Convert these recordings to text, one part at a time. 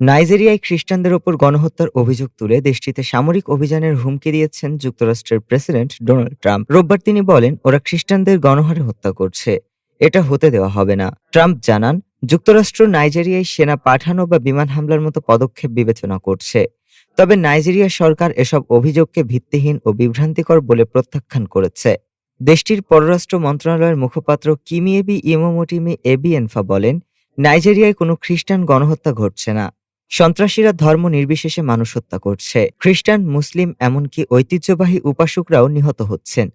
নাইজেরিয়ায় খ্রিস্টানদের ওপর গণহত্যার অভিযোগ তুলে দেশটিতে সামরিক অভিযানের হুমকি দিয়েছেন যুক্তরাষ্ট্রের প্রেসিডেন্ট ডোনাল্ড ট্রাম্প। রোববার তিনি বলেন, ওরা খ্রিস্টানদের গণহারে হত্যা করছে। এটা হতে দেওয়া হবে না। ট্রাম্প জানান, যুক্তরাষ্ট্র নাইজেরিয়ায় সেনা পাঠানো বা বিমান হামলার মতো পদক্ষেপ বিবেচনা করছে। তবে নাইজেরিয়া সরকার এসব অভিযোগকে ভিত্তিহীন ও বিভ্রান্তিকর বলে প্রত্যাখ্যান করেছে। দেশটির পররাষ্ট্র মন্ত্রণালয়ের মুখপাত্র কিমিয়েবি ইমোমোটিমি এবিএনফা বলেন, নাইজেরিয়ায় কোনো খ্রিস্টান গণহত্যা ঘটছে না। সন্ত্রাসীরা ধর্ম নির্বিশেষে মানুষ হত্যা করছে। খ্রিস্টান, মুসলিম, এমনকি ঐতিহ্যবাহী উপাসকরাও নিহত হচ্ছেন।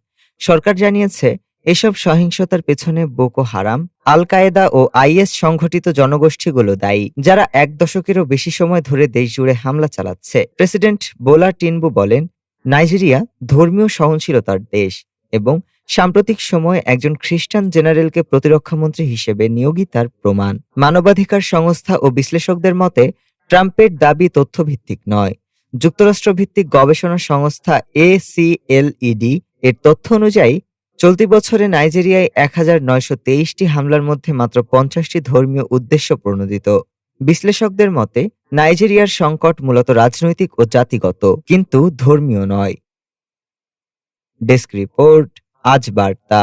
সরকার জানিয়েছে, এসব সহিংসতার পেছনে Boko Haram Al Qaeda O is সংঘটিত জনগোষ্ঠীগুলো দায়ী, যারা এক দশকেরও বেশি সময় ধরে দেশ জুড়ে হামলা চালাচ্ছে। প্রেসিডেন্ট বোলা টিনবু বলেন, নাইজেরিয়া ধর্মীয় সহনশীলতার দেশ এবং সাম্প্রতিক সময়ে একজন খ্রিস্টান জেনারেলকে প্রতিরক্ষামন্ত্রী হিসেবে নিয়োগই তার প্রমাণ। মানবাধিকার সংস্থা ও বিশ্লেষকদের মতে ট্রাম্পের দাবি তথ্যভিত্তিক নয়। যুক্তরাষ্ট্রভিত্তিক গবেষণা সংস্থা এসিএলইডি এর তথ্য অনুযায়ী, চলতি বছরে নাইজেরিয়ায় এক হাজার নয়শো তেইশটি হামলার মধ্যে মাত্র পঞ্চাশটি ধর্মীয় উদ্দেশ্য প্রণোদিত। বিশ্লেষকদের মতে, নাইজেরিয়ার সংকট মূলত রাজনৈতিক ও জাতিগত, কিন্তু ধর্মীয় নয়। ডেস্ক রিপোর্ট, আজ বার্তা।